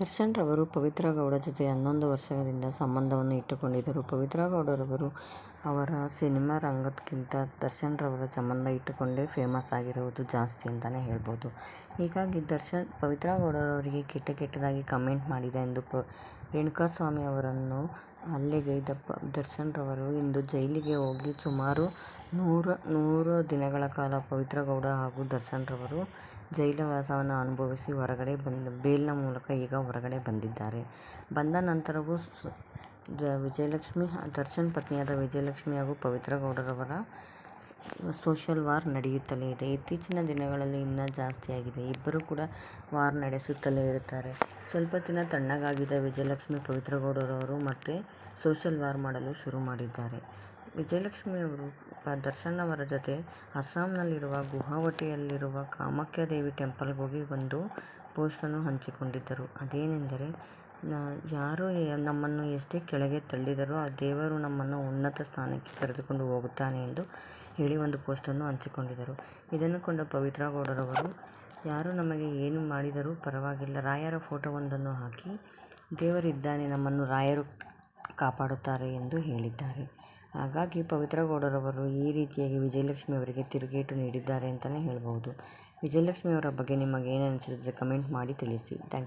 ದರ್ಶನ್ ರವರು ಪವಿತ್ರ ಗೌಡ ಜೊತೆ ಹನ್ನೊಂದು ವರ್ಷದಿಂದ ಸಂಬಂಧವನ್ನು ಇಟ್ಟುಕೊಂಡಿದ್ದರು. ಪವಿತ್ರ ಗೌಡರವರು ಅವರ ಸಿನಿಮಾ ರಂಗಕ್ಕಿಂತ ದರ್ಶನ್ ರವರ ಸಂಬಂಧ ಇಟ್ಟುಕೊಂಡೇ ಫೇಮಸ್ ಆಗಿರುವುದು ಜಾಸ್ತಿ ಅಂತಲೇ ಹೇಳ್ಬೋದು. ಹೀಗಾಗಿ ದರ್ಶನ್ ಪವಿತ್ರ ಗೌಡರವರಿಗೆ ಕೆಟ್ಟ ಕೆಟ್ಟದಾಗಿ ಕಮೆಂಟ್ ಮಾಡಿದ ಎಂದು ರೇಣುಕಾಸ್ವಾಮಿ ಅವರನ್ನು ಹಲ್ಲೆಗೈದ ದರ್ಶನ್ ರವರು ಇಂದು ಜೈಲಿಗೆ ಹೋಗಿ ಸುಮಾರು ನೂರು ದಿನಗಳ ಕಾಲ ಪವಿತ್ರ ಗೌಡ ಹಾಗೂ ದರ್ಶನ್ರವರು ಜೈಲುವಾಸವನ್ನು ಅನುಭವಿಸಿ ಹೊರಗಡೆ ಬಂದು, ಬೇಲ್ನ ಮೂಲಕ ಈಗ ಹೊರಗಡೆ ಬಂದಿದ್ದಾರೆ. ಬಂದ ನಂತರವೂ ವಿಜಯಲಕ್ಷ್ಮಿ, ದರ್ಶನ್ ಪತ್ನಿಯಾದ ವಿಜಯಲಕ್ಷ್ಮಿ ಹಾಗೂ ಪವಿತ್ರ ಗೌಡರವರ ಸೋಷಿಯಲ್ ವಾರ್ ನಡೆಯುತ್ತಲೇ ಇದೆ. ಇತ್ತೀಚಿನ ದಿನಗಳಲ್ಲಿ ಇನ್ನೂ ಜಾಸ್ತಿಯಾಗಿದೆ. ಇಬ್ಬರೂ ಕೂಡ ವಾರ್ ನಡೆಸುತ್ತಲೇ ಇರುತ್ತಾರೆ. ಸ್ವಲ್ಪ ದಿನ ತಣ್ಣಗಾಗಿದ್ದ ವಿಜಯಲಕ್ಷ್ಮಿ ಪವಿತ್ರಗೌಡರವರು ಮತ್ತೆ ಸೋಷಿಯಲ್ ವಾರ್ ಮಾಡಲು ಶುರು ಮಾಡಿದ್ದಾರೆ. ವಿಜಯಲಕ್ಷ್ಮಿಯವರು ದರ್ಶನ್ ಅವರ ಜೊತೆ ಅಸ್ಸಾಂನಲ್ಲಿರುವ ಗುವಾಹಟಿಯಲ್ಲಿರುವ ಕಾಮಾಖ್ಯಾದೇವಿ ಟೆಂಪಲ್ಗೆ ಹೋಗಿ ಒಂದು ಪೋಸ್ಟನ್ನು ಹಂಚಿಕೊಂಡಿದ್ದರು. ಅದೇನೆಂದರೆ ಯಾರು ನಮ್ಮನ್ನು ಎಷ್ಟೇ ಕೆಳಗೆ ತಳ್ಳಿದರೂ ಆ ದೇವರು ನಮ್ಮನ್ನು ಉನ್ನತ ಸ್ಥಾನಕ್ಕೆ ಕರೆದುಕೊಂಡು ಹೋಗುತ್ತಾನೆ ಎಂದು ಹೇಳಿ ಒಂದು ಪೋಸ್ಟನ್ನು ಹಂಚಿಕೊಂಡಿದ್ದರು. ಇದನ್ನು ಕಂಡ ಪವಿತ್ರ ಗೌಡರವರು ಯಾರು ನಮಗೆ ಏನು ಮಾಡಿದರೂ ಪರವಾಗಿಲ್ಲ ರಾಯರ ಫೋಟೋವೊಂದನ್ನು ಹಾಕಿ, ದೇವರಿದ್ದಾನೆ, ನಮ್ಮನ್ನು ರಾಯರು ಕಾಪಾಡುತ್ತಾರೆ ಎಂದು ಹೇಳಿದ್ದಾರೆ. ಹಾಗಾಗಿ ಪವಿತ್ರ ಗೌಡರವರು ಈ ರೀತಿಯಾಗಿ ವಿಜಯಲಕ್ಷ್ಮಿ ಅವರಿಗೆ ತಿರುಗೇಟು ನೀಡಿದ್ದಾರೆ ಅಂತಲೇ ಹೇಳಬಹುದು. ವಿಜಯಲಕ್ಷ್ಮಿ ಅವರ ಬಗ್ಗೆ ನಿಮಗೆ ಏನು ಅನಿಸುತ್ತದೆ ಕಮೆಂಟ್ ಮಾಡಿ ತಿಳಿಸಿ. Thank you.